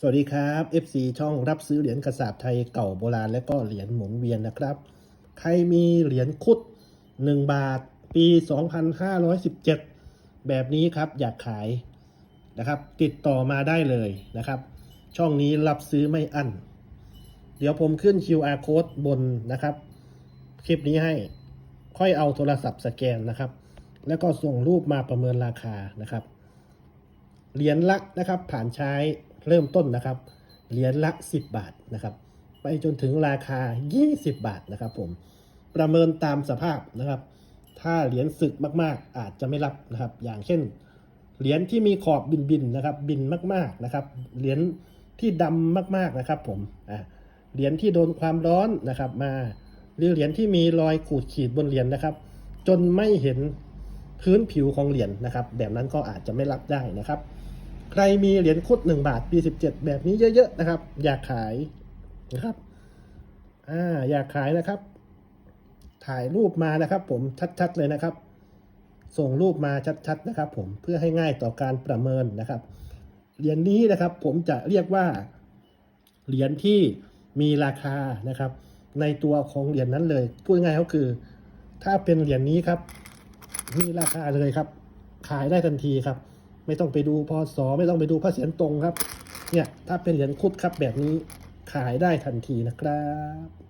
สวัสดีครับ FC ช่องรับซื้อเหรียญกระสาบไทยเก่าโบราณและก็เหรียญหมุนเวียนนะครับ ใครมีเหรียญคุด 1 บาท ปี 2517 แบบนี้ครับอยากขายนะครับ ติดต่อมาได้เลยนะครับ ช่องนี้รับซื้อไม่อั้น เดี๋ยวผมขึ้น QR code บนนะครับ คลิปนี้ให้ค่อยเอาโทรศัพท์สแกนนะครับ แล้วก็ส่งรูปมาประเมินราคานะครับ เหรียญละนะครับผ่านใช้ เริ่มต้นนะครับเหรียญละ 10 บาทนะครับ ไปจนถึงราคา 20 บาทนะครับผมประเมินตามสภาพนะครับ ถ้าเหรียญสึกมากๆ อาจจะไม่รับนะครับ อย่างเช่นเหรียญที่มีขอบบินๆนะครับ บินมากๆนะครับเหรียญที่ดำมากๆนะครับ ผมอ่าเหรียญที่โดนความร้อนนะครับ มาหรือเหรียญที่มีรอยขูดขีดบนเหรียญนะครับ จนไม่เห็นพื้นผิวของเหรียญนะครับ แบบนั้นก็อาจจะไม่รับได้นะครับ ใครมีเหรียญคุด1บาทปี17แบบนี้เยอะๆนะครับ อยากขายนะครับ อ่า อยากขายนะครับ ถ่ายรูปมานะครับ ผมชัดๆเลยนะครับ ส่งรูปมาชัดๆนะครับ ผมเพื่อให้ง่ายต่อการประเมินนะครับ เหรียญนี้นะครับ ผมจะเรียกว่า เหรียญที่มีราคานะครับ ในตัวของเหรียญนั้นเลย พูดง่ายๆก็คือ ถ้าเป็นเหรียญนี้ครับ มีราคาเลยครับ ขายได้ทันทีครับ ไม่ต้องไปดูพอสไม่ต้องไปดูพระเสียรตรงครับ เนี่ยถ้าเป็นเหรียญคุดครับแบบนี้ขายได้ทันทีนะครับ